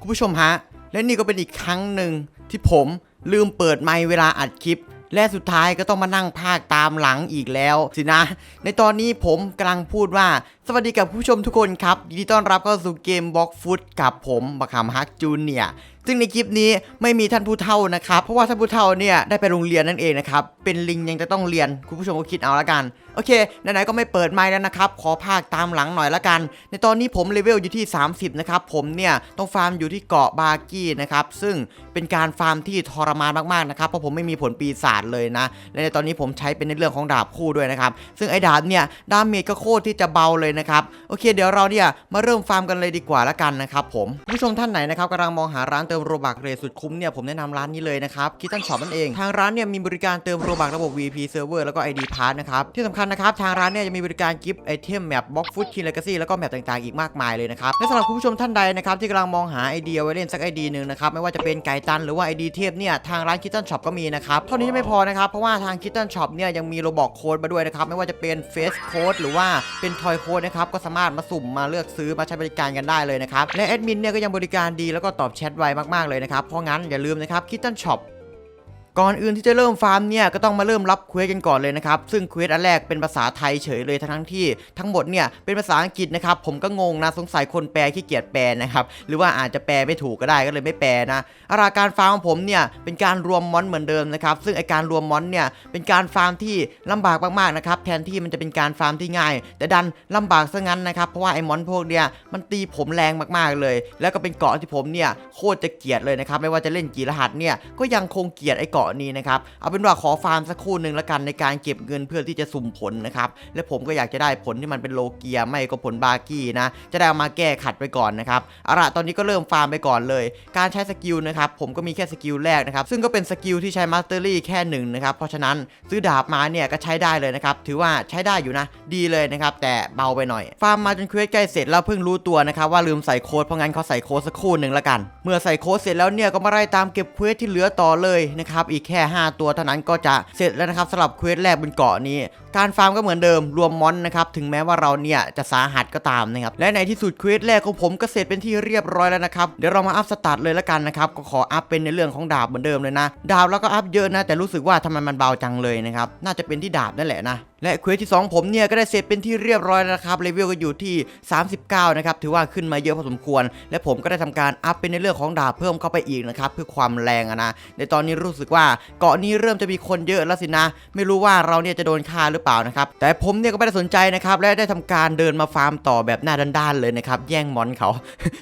คุณผู้ชมฮะ และนี่ก็เป็นอีกครั้งหนึ่งที่ผมลืมเปิดไมค์เวลาอัดคลิป และสุดท้ายก็ต้องมานั่งภาคตามหลังอีกแล้วสินะ ในตอนนี้ผมกำลังพูดว่า สวัสดีกับผู้ชมทุกคนครับ ยินดีต้อนรับเข้าสู่เกมบล็อกฟุตกับผมบักหำฮักจูเนียซึ่งในคลิปนี้ไม่มีท่านผู้เฒ่านะครับ เพราะว่าท่านผู้เฒ่าเนี่ยได้ไปโรงเรียนนั่นเองนะครับ เป็นลิงยังจะต้องเรียน คุณผู้ชมก็คิดเอาละกัน โอเค ไหนๆก็ไม่เปิดไมค์แล้วนะครับ ขอภาคตามหลังหน่อยละกัน ในตอนนี้ผมเลเวลอยู่ที่ 30 นะครับ ผมเนี่ยต้องฟาร์มอยู่ที่เกาะบากี้นะครับ ซึ่งเป็นการฟาร์มที่ทรมานมากๆนะครับ เพราะผมไม่มีผลปีศาจเลยนะ และในตอนนี้ผมใช้เป็นในเรื่องของดาบคู่ด้วยนะครับ ซึ่งไอ้ดาบเนี่ยดาเมจก็โคตรที่จะเบาเลยนะครับ โอเค เดี๋ยวเราเนี่ยมาเริ่มฟาร์มกันเลยดีกว่าละกันนะครับผมผู้ชมท่านไหนนะครับกำลังมองหาร้านเติมโรบักเรทสุดคุ้มเนี่ยผมแนะนำร้านนี้เลยนะครับคิตันช็อปนั่นเอง ทางร้านเนี่ยมีบริการเติมโรบักระบบ VP Server แล้วก็ ID Pass นะครับที่สำคัญนะครับทางร้านเนี่ยจะมีบริการกิฟต์ไอเทมแมปบล็อกฟุตคินเลกาซี่แล้วก็แมปต่างๆอีกมากมายเลยนะครับและสำหรับคุณผู้ชมท่านใดนะครับที่กำลังมองหาไอเดียไว้เล่นสักไอเดียหนึ่งนะครับไม่ว่าจะเป็นไก่ตันหรือว่าไอเดียเทพเนี่ยทางร้านคิตันช็อปก็มีนะครับเท่านี้ยังไม่พอนะครับเพราะว่าทางคิตันช็อปเนี่ยยังมีโรบอกโค้ดมาด้วยนะครับไม่ว่าจะเป็นเฟสโค้ดหรือว่าเป็นทอยโค้ดนะครับก็สามารถมาสุ่มมาเลือกซื้อมาใช้บริการกันได้เลยนะครับและแอดมินเนี่ยก็ยังบริการดีแล้วก็ตอบแชทไวมากๆเลยนะครับ เพราะงั้นอย่าลืมนะครับคิตันช็อป ก่อนอื่นที่จะเริ่มฟาร์มเนี่ยก็ต้องมาเริ่มรับเควสกันก่อนเลยนะครับ ซึ่งเควสอันแรกเป็นภาษาไทยเฉยเลยทั้งที่ทั้งหมดเนี่ยเป็นภาษาอังกฤษนะครับ ผมก็งงนะสงสัยคนแปลขี้เกียจแปลนะครับ หรือว่าอาจจะแปลไม่ถูกก็ได้ก็เลยไม่แปลนะอาราการฟาร์มของผมเนี่ยเป็นการรวมมอนเหมือนเดิมนะครับ ซึ่งไอการรวมมอนเนี่ยเป็นการฟาร์มที่ลำบากมากๆนะครับแทนที่มันจะเป็นการฟาร์มที่ง่าย แต่ดันลำบากซะงั้นนะครับเพราะว่าไอมอนพวกเนี่ยมันตีผมแรงมากๆเลย แล้วก็เป็นเกาะที่ผมเนี่ยโคตรจะเกลียดเลยนะครับไม่ว่าจะเล่นกี่รหัสเนี่ยก็ยังคงเกลียดไอเกาะนี้นะครับ เอาเป็นว่าขอฟาร์มสักครู่หนึ่งละกันในการเก็บเงินเพื่อที่จะสุ่มผลนะครับ และผมก็อยากจะได้ผลที่มันเป็นโลเกียไม่ก็ผลบากี้นะ จะได้เอามาแก้ขัดไปก่อนนะครับเอาละตอนนี้ก็เริ่มฟาร์มไปก่อนเลย การใช้สกิลนะครับผมก็มีแค่สกิลแรกนะครับ ซึ่งก็เป็นสกิลที่ใช้มาสเตอรี่แค่หนึ่งนะครับ เพราะฉะนั้นซื้อดาบมาเนี่ยก็ใช้ได้เลยนะครับ ถือว่าใช้ได้อยู่นะ ดีเลยนะครับ แต่เบาไปหน่อย ฟาร์มมาจนเควสใกล้เสร็จแล้วเพิ่งรู้ตัวนะครับว่าลืมใส่โค้ดเพราะงั้นเขาใส่โค้ดสักครู่หนึ่งละกัน เมื่อใส่โค้ดเสร็จแล้วเนี่ยก็มาไล่ตามเก็บเควสที่เหลือต่อเลยนะครับอีกแค่ 5 ตัวเท่านั้นก็จะเสร็จแล้วนะครับสำหรับเควสแรกบนเกาะนี้ การฟาร์มก็เหมือนเดิมรวมมอนนะครับถึงแม้ว่าเราเนี่ยจะสาหัสก็ตามนะครับและในที่สุดเควสแรกของผมก็เสร็จเป็นที่เรียบร้อยแล้วนะครับเดี๋ยวเรามาอัพสตาร์ทเลยละกันนะครับก็ขออัพเป็นในเรื่องของดาบเหมือนเดิมเลยนะ ดาบแล้วก็อัพเยอะนะแต่รู้สึกว่าทำไมมันเบาจังเลยนะครับน่าจะเป็นที่ดาบนั่นแหละนะและเควสที่ 2 ผมเนี่ยก็ได้เสร็จเป็นที่เรียบร้อยแล้วนะครับเลเวลก็อยู่ที่ 39 นะครับถือว่าขึ้นมาเยอะพอสมควร และผมก็ได้ทำการอัพเป็นในเรื่องของดาบเพิ่มเข้าไปอีกนะครับเพื่อความแรงนะในตอนนี้รู้สึกว่าเกาะนี้เริ่มจะมีคนเยอะแล้วสินะ ไม่รู้ว่าเราเนี่ยจะโดนฆ่าหรือเปล่านะครับ แต่ผมเนี่ยก็ไม่ได้สนใจนะครับ และได้ทำการเดินมาฟาร์มต่อแบบหน้าด้านๆเลยนะครับ แย่งมอนเขา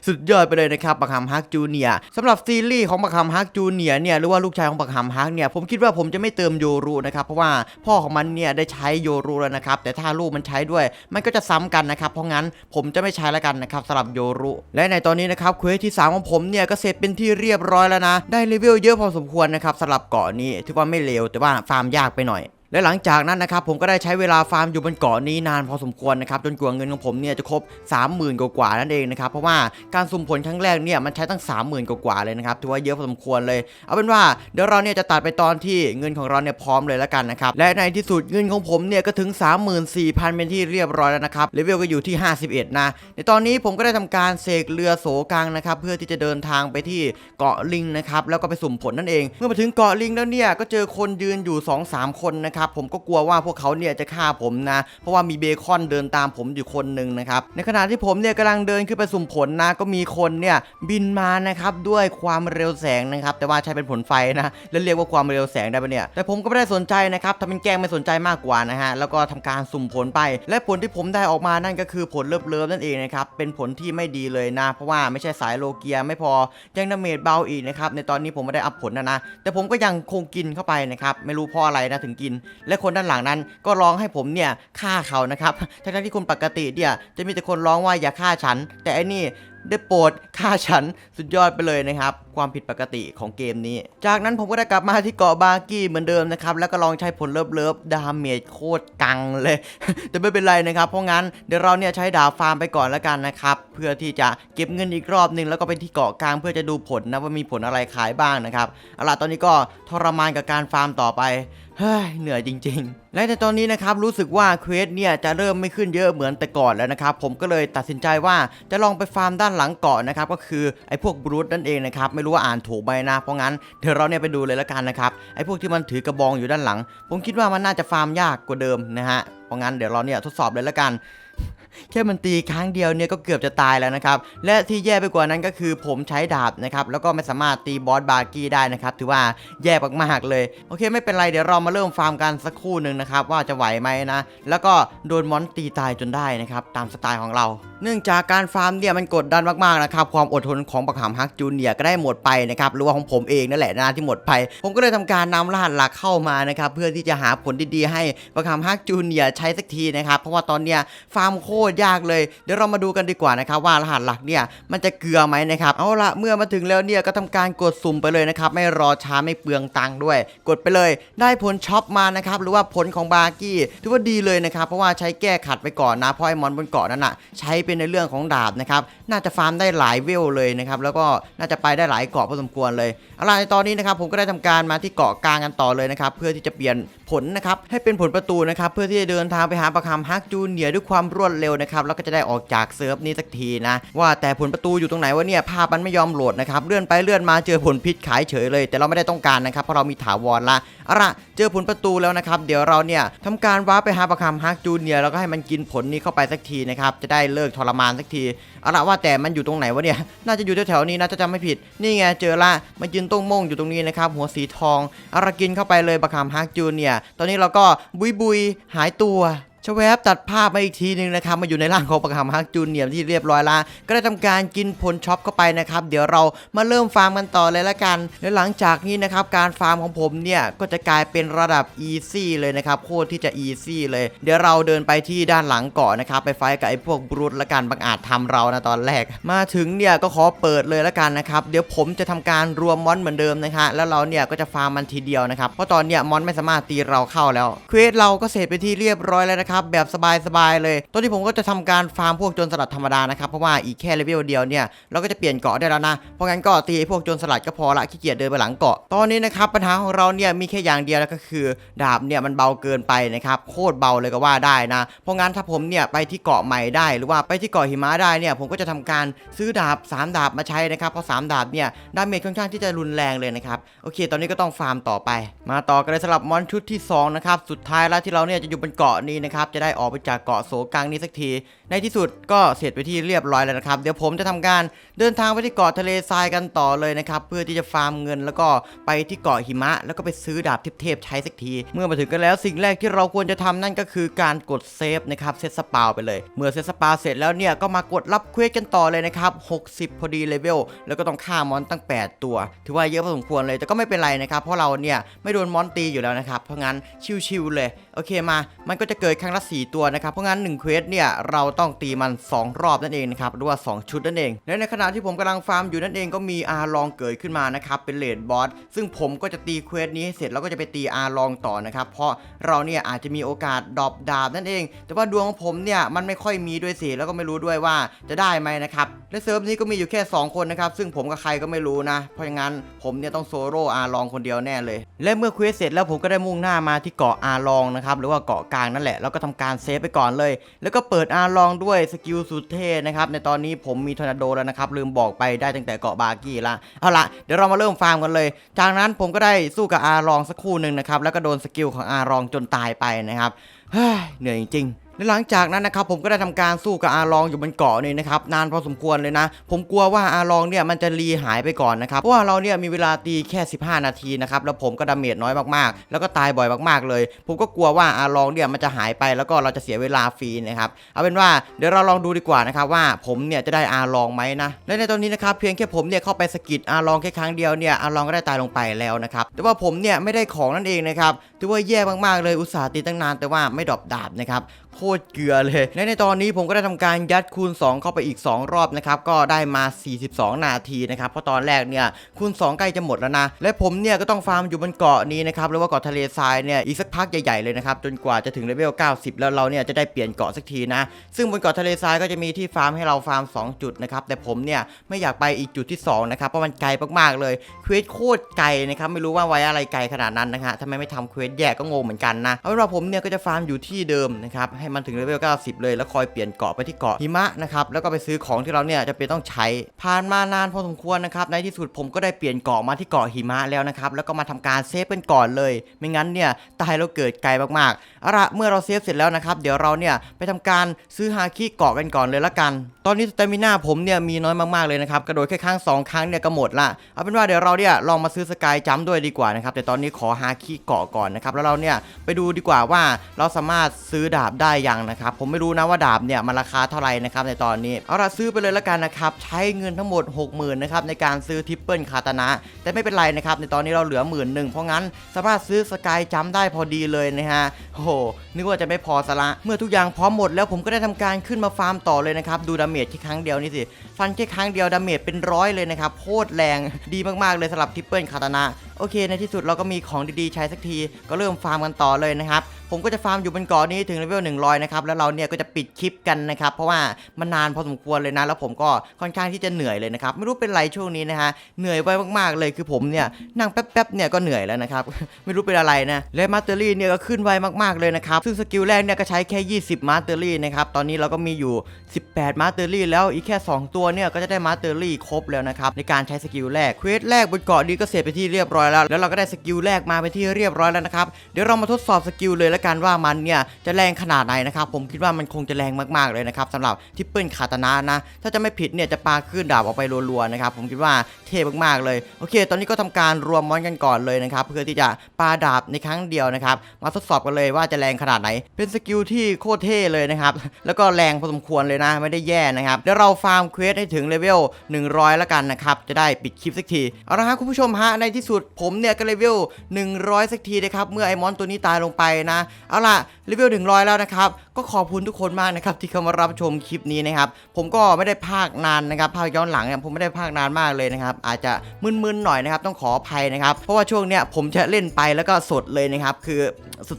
สุดยอดไปเลยนะครับบักฮัมฮักจูเนียสำหรับซีรีส์ของบักฮัมฮักจูเนียเนี่ยหรือว่าลูกชายของบักฮัมฮักเนี่ยผมคิดว่าผมจะไม่เติมโยรุนะครับเพราะว่าพ่อของมันเนี่ยได้ใช้โยรุแล้วนะครับ แต่ถ้าลูกมันใช้ด้วย มันก็จะซ้ำกันนะครับเพราะงั้นผมจะไม่ใช้แล้วกันนะครับสำหรับโยรุและในตอนนี้นะครับเควสที่ 3 ของผมเนี่ยก็เสร็จเป็นที่เรียบร้อยแล้วนะ ได้เลเวลเยอะพอสมควรนะครับสำหรับเกาะนี้ถือว่าไม่เลวแต่ว่าฟาร์มยากไปหน่อย และหลังจากนั้นนะครับผมก็ได้ใช้เวลาฟาร์มอยู่บนเกาะนี้นานพอสมควรนะครับจนกว่าเงินของผมเนี่ยจะครบ 30,000 กว่าๆนั่นเองนะครับเพราะว่าการสุ่มผลครั้งแรกเนี่ยมันใช้ตั้ง 30,000 กว่าๆเลยนะครับถือว่าเยอะพอสมควรเลย เอาเป็นว่าเดี๋ยวเราเนี่ยจะตัดไปตอนที่เงินของเราเนี่ยพร้อมเลยแล้วกันนะครับและในที่สุดเงินของผมเนี่ยก็ถึง 34,000 เป็นที่เรียบร้อยแล้วนะครับเลเวลก็อยู่ที่ 51 นะ ในตอนนี้ผมก็ได้ทำการเสกเรือโสกังนะครับเพื่อที่จะเดินทางไปที่เกาะลิงนะครับแล้วก็ไปสุ่มผลนั่นเอง เมื่อมาถึงเกาะลิงแล้วเนี่ยก็เจอคนยืนอยู่ 2-3 คนนะครับครับ ผมก็กลัวว่าพวกเขาเนี่ยจะฆ่าผมนะ เพราะว่ามีเบคอนเดินตามผมอยู่คนหนึ่งนะครับ ในขณะที่ผมเนี่ยกำลังเดินขึ้นไปสุ่มผลนะ ก็มีคนเนี่ยบินมานะครับด้วยความเร็วแสงนะครับ แต่ว่าใช้เป็นผลไฟนะแล้วเรียกว่าความเร็วแสงได้ปะเนี่ย แต่ผมก็ไม่ได้สนใจนะครับทำเป็นแกล้งไม่สนใจมากกว่านะฮะ แล้วก็ทำการสุ่มผลไป และผลที่ผมได้ออกมานั่นก็คือผลเลิฟเลิฟนั่นเองนะครับ เป็นผลที่ไม่ดีเลยนะ เพราะว่าไม่ใช่สายโลเกียไม่พอ ยังดาเมจเบาอีกนะครับ ในตอนนี้ผมไม่ได้อัพผลนะนะ แต่ผมก็ยังคงกินเข้าไปนะครับ ไม่รู้เพราะอะไรนะถึงกินและคนด้านหลังนั้นก็ร้องให้ผมเนี่ยฆ่าเขานะครับทั้งๆที่คนปกติเนี่ยจะมีแต่คนร้องว่าอย่าฆ่าฉัน แต่อันนี้ ได้โปรดฆ่าฉันสุดยอดไปเลยนะครับ ความผิดปกติของเกมนี้ จากนั้นผมก็ได้กลับมาที่เกาะบากี้เหมือนเดิมนะครับ แล้วก็ลองใช้ผลเลิฟเลิฟดาเมจโคตรกังเลย แต่ไม่เป็นไรนะครับ เพราะงั้นเดี๋ยวเราเนี่ยใช้ดาบฟาร์มไปก่อนแล้วกันนะครับ เพื่อที่จะเก็บเงินอีกรอบหนึ่งแล้วก็ไปที่เกาะกลางเพื่อจะดูผลนะว่ามีผลอะไรขายบ้างนะครับเอาล่ะตอนนี้ก็ทรมานกับการฟาร์มต่อไปเฮ้ยเหนื่อยจริง ๆและในตอนนี้นะครับรู้สึกว่าเควสเนี่ยจะเริ่มไม่ขึ้นเยอะเหมือนแต่ก่อนแล้วนะครับผมก็เลยตัดสินใจว่าจะลองไปฟาร์มด้านหลังเกาะนะครับก็คือไอ้พวกบรูทนั่นเองนะครับไม่รู้ว่าอ่านถูกไหมนะเพราะงั้นเดี๋ยวเราเนี่ยไปดูเลยละกันนะครับไอ้พวกที่มันถือกระบองอยู่ด้านหลัง ผมคิดว่ามันน่าจะฟาร์มยากกว่าเดิมนะฮะเพราะงั้นเดี๋ยวเราเนี่ยทดสอบเลยละกัน แค่มันตีครั้งเดียวเนี่ยก็เกือบจะตายแล้วนะครับ และที่แย่ไปกว่านั้นก็คือผมใช้ดาบนะครับ แล้วก็ไม่สามารถตีบอสบาร์กี้ได้นะครับ ถือว่าแย่มากๆเลย โอเคไม่เป็นไร เดี๋ยวเรามาเริ่มฟาร์มกันสักครู่หนึ่งนะครับ ว่าจะไหวไหมนะ แล้วก็โดนมอนตีตายจนได้นะครับ ตามสไตล์ของเรา เนื่องจากการฟาร์มเนี่ยมันกดดันมากๆนะครับ ความอดทนของบักหามฮักจูเนียก็ได้หมดไปนะครับ หรือว่าของผมเองนั่นแหละนะที่หมดไป ผมก็เลยทำการนำรหัสหลักเข้ามานะครับ เพื่อที่จะหาผลดีๆให้บักหามฮักจูเนียใช้สักทีนะครับ เพราะว่าตอนเนี้ยฟาร์มโคตรยากเลย เดี๋ยวเรามาดูกันดีกว่านะครับว่ารหัสหลักเนี่ยมันจะเกลือไหมนะครับเอาละเมื่อมาถึงแล้วเนี่ยก็ทำการกดสุ่มไปเลยนะครับไม่รอช้าไม่เปลืองตังค์ด้วย กดไปเลย ได้ผลช็อปมานะครับหรือว่าผลของบาร์กี้ถือว่าดีเลยนะครับเพราะว่าใช้แก้ขัดไปก่อนนะเพราะไอ้มอนบนเกาะนั้นอะใช้เป็นในเรื่องของดาบนะครับ น่าจะฟาร์มได้หลายเวลเลยนะครับแล้วก็น่าจะไปได้หลายเกาะพอสมควรเลยเอาล่ะในตอนนี้นะครับผมก็ได้ทำการมาที่เกาะกลางกันต่อเลยนะครับเพื่อที่จะเปลี่ยนผลนะครับให้เป็นผลประตูนะครับเพื่อที่จะเดินทางไปหาประคำฮักจูเนียร์ด้วยความรวดเร็วนะครับแล้วก็จะได้ออกจากเซิร์ฟนี้สักทีนะว่าแต่ผลประตูอยู่ตรงไหนวะเนี่ยภาพมันไม่ยอมโหลดนะครับเลื่อนไปเลื่อนมาเจอผลพิษขายเฉยเลย แต่เราไม่ได้ต้องการนะครับเพราะเรามีถาวรละเอาล่ะเจอผลประตูแล้วนะครับเดี๋ยวเราเนี่ยทำการว้าร์ปไปหาประคำฮักจูเนียร์แล้วก็ให้มันกินผลนี้เข้าไปสักทีนะครับจะได้เลิกทรมานสักทีเอาล่ะว่าแต่มันอยู่ตรงไหนวะเนี่ย น่าจะอยู่แถวๆนี้นะถ้าจำไม่ผิด นี่ไงเจอละมายืนต้งโม่งอยู่ตรงนี้นะครับ หัวสีทองอารากินเข้าไปเลยประคำฮักจูเนี่ย ตอนนี้เราก็บุยบุยหายตัว ชแวบตัดภาพมาอีกทีหนึงนะครับมาอยู่ในร่างของประคำฮักจูเนียร์ที่เรียบร้อยละก็ได้ทำการกินผลช็อปเข้าไปนะครับ เดี๋ยวเรามาเริ่มฟาร์มกันต่อเลยละกัน และหลังจากนี้นะครับการฟาร์มของผมเนี่ยก็จะกลายเป็นระดับ easy เลยนะครับโคตรที่จะ easy เลย เดี๋ยวเราเดินไปที่ด้านหลังเกาะนะครับไปไฟกับไอ้พวกบรูทละกันบางอาจทำเรานะตอนแรก มาถึงเนี่ยก็ขอเปิดเลยละกันนะครับเดี๋ยวผมจะทำการรวมมอนเหมือนเดิมนะฮะแล้วเราเนี่ยก็จะฟาร์มมันทีเดียวนะครับเพราะตอนเนี้ยมอนไม่สามารถตีเราเข้าแล้วเควสเราก็เสร็จไปที่เรียบร้อยแล้วนะครับแบบสบายๆเลยตอนที่ผมก็จะทำการฟาร์มพวกโจรสลัดธรรมดานะครับเพราะว่าอีกแค่เลเวลเดียวเนี่ยเราก็จะเปลี่ยนเกาะได้แล้วนะเพราะงั้นก็ตีพวกโจรสลัดก็พอละขี้เกียจเดินไปหลังเกาะตอนนี้นะครับปัญหาของเราเนี่ยมีแค่อย่างเดียวแล้วก็คือ ดาบเนี่ยมันเบาเกินไปนะครับโคตรเบาเลยก็ว่าได้นะ เพราะงั้นถ้าผมเนี่ยไปที่เกาะใหม่ได้ หรือว่าไปที่เกาะหิมะได้เนี่ยผมก็จะทำการซื้อดาบ 3 ดาบมาใช้นะครับเพราะ3ดาบเนี่ยดาเมจค่อนข้างที่จะรุนแรงเลยนะครับโอเค ตอนนี้ก็ต้องฟาร์มต่อไป มาต่อกันเลยสำหรับมอนชุดที่สองนะครับสุดท้ายแล้วที่เราเนี่ยจะอยู่บนเกาะนี้นะครับจะได้ออกไปจากเกาะโสกังนี้สักที ในที่สุดก็เสร็จไปที่เรียบร้อยแล้วนะครับ เดี๋ยวผมจะทำการเดินทางไปที่เกาะทะเลทรายกันต่อเลยนะครับ เพื่อที่จะฟาร์มเงินแล้วก็ไปที่เกาะหิมะ แล้วก็ไปซื้อดาบเทพๆใช้สักที เมื่อมาถึงกันแล้วสิ่งแรกที่เราควรจะทำนั่นก็คือการกดเซฟนะครับเซตสปาวไปเลย เมื่อเซตสปาวเสร็จแล้วเนี่ยก็มากดรับเควสกันต่อเลยนะครับ 60 พอดีเลเวลแล้วก็ต้องฆ่ามอนตั้ง 8 ตัว ถือว่าเยอะพอสมควรเลยแต่ก็ไม่เป็นไรนะครับเพราะเราเนี่ยไม่โดนมอนตีอยู่แล้วนะครับเพราะงั้นชิวๆเลยโอเคมา มันก็จะเกิดครั้งละ4 ตัวนะครับ เพราะงั้น1เควสเนี่ยเราต้องตีมัน 2 รอบนั่นเองนะครับหรือว่า 2 ชุดนั่นเอง และในขณะที่ผมกำลังฟาร์มอยู่นั่นเองก็มีอาร์ลองเกิดขึ้นมานะครับเป็นเลดบอสซึ่งผมก็จะตีเควสนี้ให้เสร็จแล้วก็จะไปตีอาร์ลองต่อนะครับเพราะเราเนี่ยอาจจะมีโอกาสดรอปดาบนั่นเอง แต่ว่าดวงของผมเนี่ยมันไม่ค่อยมีด้วยสิแล้วก็ไม่รู้ด้วยว่าจะได้ไหมนะครับและเซิร์ฟนี้ก็มีอยู่แค่ 2 คนนะครับซึ่งผมกับใครก็ไม่รู้นะ เพราะงั้นผมเนี่ยต้องโซโล่อาร์ลองคนเดียวแน่เลย และเมื่อเควสเสร็จแล้วผมก็ได้มุ่งหน้ามาที่เกาะอาลองนะครับหรือว่าเกาะกลางนั่นแหละแล้วก็ทำการเซฟไปก่อนเลย แล้วก็เปิดอาร์ลองด้วยสกิลสุดเท่นะครับในตอนนี้ผมมีทอร์นาโดแล้วนะครับลืมบอกไปได้ตั้งแต่เกาะบาร์กี้ละเอาละเดี๋ยวเรามาเริ่มฟาร์มกันเลย จากนั้นผมก็ได้สู้กับอาร์ลองสักคู่หนึ่งนะครับแล้วก็โดนสกิลของอาร์ลองจนตายไปนะครับเฮ้ยเหนื่อยจริงๆ และหลังจากนั้นนะครับผมก็ได้ทำการสู้กับอาลองอยู่บนเกาะนี่นะครับนานพอสมควรเลยนะ ผมกลัวว่าอาลองเนี่ยมันจะรีหายไปก่อนนะครับเพราะว่าเราเนี่ยมีเวลาตีแค่ 15 นาทีนะครับแล้วผมก็ดาเมจน้อยมากๆ แล้วก็ตายบ่อยมากๆเลย ผมก็กลัวว่าอาลองเนี่ยมันจะหายไปแล้วก็เราจะเสียเวลาฟรีนะครับเอาเป็นว่าเดี๋ยวเราลองดูดีกว่านะครับว่าผมเนี่ยจะได้อาลองไหมนะและในตอนนี้นะครับเพียงแค่ผมเนี่ยเข้าไปสกิดอาลองแค่ครั้งเดียวเนี่ยอาลองก็ได้ตายลงไปแล้วนะครับแต่ว่าผมเนี่ยไม่ได้ของนั่นเองนะครับถือว่าแย่มากๆเลยอุตส่าห์ตีตั้งนานแต่ว่าไม่ดรอปดาบนะครับโคตรเกลือเลย และในตอนนี้ผมก็ได้ทำการยัดคูณ 2 เข้าไปอีก 2 รอบนะครับก็ได้มา 42 นาทีนะครับเพราะตอนแรกเนี่ยคูณ 2 ใกล้จะหมดแล้วนะ และผมเนี่ยก็ต้องฟาร์มอยู่บนเกาะนี้นะครับหรือว่าเกาะทะเลทรายเนี่ยอีกสักพักใหญ่ๆเลยนะครับจนกว่าจะถึงเลเวล 90 แล้วเราเนี่ยจะได้เปลี่ยนเกาะสักทีนะ ซึ่งบนเกาะทะเลทรายก็จะมีที่ฟาร์มให้เราฟาร์ม 2 จุดนะครับแต่ผมเนี่ยไม่อยากไปอีกจุดที่2นะครับเพราะมันไกลมากๆเลยเควสโคตรไกลนะครับไม่รู้ว่าไว้อะไรไกลขนาดนั้นนะฮะทำไมไม่ทำเควสแยกก็งงเหมือนกันนะเอาเป็นว่าผมเนี่ยก็จะฟาร์มอยู่ที่เดิมนะครับให้มันถึงเลเวล 90 เลย แล้วคอยเปลี่ยนเกาะไปที่เกาะหิมะนะครับ แล้วก็ไปซื้อของที่เราเนี่ยจะเป็นต้องใช้ ผ่านมานานพอสมควรนะครับ ในที่สุดผมก็ได้เปลี่ยนเกาะมาที่เกาะหิมะแล้วนะครับ แล้วก็มาทำการเซฟเป็นก่อนเลย ไม่งั้นเนี่ยตายแล้วเกิดไกลมากๆอาละเมื่อเราเซฟเสร็จแล้วนะครับ เดี๋ยวเราเนี่ยไปทำการซื้อฮาคิเกาะกันก่อนเลยละกัน ตอนนี้สเตมิน่าผมเนี่ยมีน้อยมากๆเลยนะครับ กระโดดแค่ครั้งสองครั้งเนี่ยก็หมดละ เอาเป็นว่าเดี๋ยวเราเนี่ยลองมาซื้อสกายจัมด้วยดีกว่านะครับ แต่ตอนนี้ขอฮาคิเกาะก่อนนะครับ แล้วเราเนี่ยไปดูดีกว่าว่าเราสามารถซื้อดาบได้ยังนะครับ ผมไม่รู้นะว่าดาบเนี่ยมันราคาเท่าไหร่นะครับในตอนนี้ เอาละซื้อไปเลยละกันนะครับ ใช้เงินทั้งหมด 60,000นะครับในการซื้อทิปเปิลคาตานะ แต่ไม่เป็นไรนะครับในตอนนี้เราเหลือหมื่นหนึ่งเพราะงั้นสามารถซื้อสกายจัมได้พอดีเลยนะฮะโอ้โหนึกว่าจะไม่พอซะละเมื่อทุกอย่างพร้อมหมดแล้วผมก็ได้ทำการขึ้นมาฟาร์มต่อเลยนะครับดูดาเมจแค่ครั้งเดียวนี่สิฟันแค่ครั้งเดียวดาเมจเป็นร้อยเลยนะครับโคตรแรงดีมากๆเลยสำหรับทิปเปิลคาตานะ โอเค ในที่สุดเราก็มีของดีๆใช้สักที ก็เริ่มฟาร์มกันต่อเลยนะครับ ผมก็จะฟาร์มอยู่บนเกาะนี้ถึงเลเวล100 นะครับ แล้วเราเนี่ยก็จะปิดคลิปกันนะครับ เพราะว่ามันนานพอสมควรเลยนะ แล้วผมก็ค่อนข้างที่จะเหนื่อยเลยนะครับ ไม่รู้เป็นไรช่วงนี้นะฮะ เหนื่อยไปมากๆเลยคือผมเนี่ยนั่งแป๊บๆเนี่ยก็เหนื่อยแล้วนะครับ ไม่รู้เป็นอะไรนะ และมาสเตอรี่เนี่ยก็ขึ้นไวมากๆเลยนะครับ ซึ่งสกิลแรกเนี่ยก็ใช้แค่ 20 มาสเตอรี่นะครับ ตอนนี้เราก็มีอยู่18 มาสเตอรี่แล้วอีกแค่ 2 ตัวเนี่ยก็จะได้มาสเตอรี่ครบแล้วนะครับในการใช้สกิลแรกเควสแรกบนเกาะนี้ก็เสร็จไปที่เรียบร้อยแล้ว แล้วเราก็ได้สกิลแรกมาไปที่เรียบร้อยแล้วนะครับเดี๋ยวเรามาทดสอบสกิลเลยละกันว่ามันเนี่ยจะแรงขนาดไหนนะครับผมคิดว่ามันคงจะแรงมากๆเลยนะครับสำหรับทิปเปิลคาตานะนะถ้าจะไม่ผิดเนี่ยจะปาขึ้นดาบออกไปรัวๆนะครับผมคิดว่าเท่มากๆเลยโอเค ตอนนี้ก็ทำการรวมมอนกันก่อนเลยนะครับเพื่อที่จะปาดาบในครั้งเดียวนะครับมาทดสอบกันเลยว่าจะแรงขนาดไหน เป็นสกิลที่โคตรเท่เลยนะครับแล้วก็แรงพอสมควรเลยนะไม่ได้แย่นะครับเดี๋ยวเราฟาร์มเควสให้ถึงเลเวล100 แล้วกันนะครับจะได้ปิดคลิปสักทีเอาละครับคุณผู้ชมฮะในที่สุดผมเนี่ยก็เลเวล100 สักทีนะครับเมื่อไอมอนตัวนี้ตายลงไปนะเอาล่ะเลเวล100 แล้วนะครับก็ขอบคุณทุกคนมากนะครับที่เข้ามารับชมคลิปนี้นะครับผมก็ไม่ได้พากนานนะครับพากย้อนหลังเนี่ยผมไม่ได้พากนานมากเลยนะครับอาจจะมึนๆหน่อยนะครับต้องขออภัยนะครับเพราะว่าช่วงเนี้ยผมจะเล่นไปแล้วก็สดเลยนะครับคือ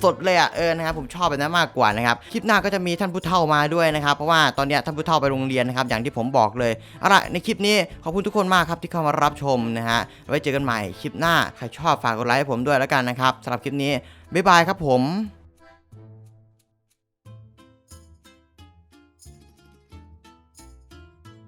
สดๆเลยอะเออนะครับผมชอบแบบนั้นมากกว่านะครับคลิปหน้าก็จะมีท่านผู้เฒ่ามาด้วยนะครับเพราะว่าตอนเนี้ยท่านผู้เฒ่าไปโรงเรียนนะครับอย่างที่ผมบอกเลยเอาล่ะในคลิปนี้ขอบคุณทุกคนมากครับที่เข้ามารับชมนะฮะไว้เจอกันใหม่คลิปหน้าใครชอบฝากกดไลค์ให้ผมด้วยแล้วกันนะครับสำหรับคลิปนี้บ๊ายบายครับผม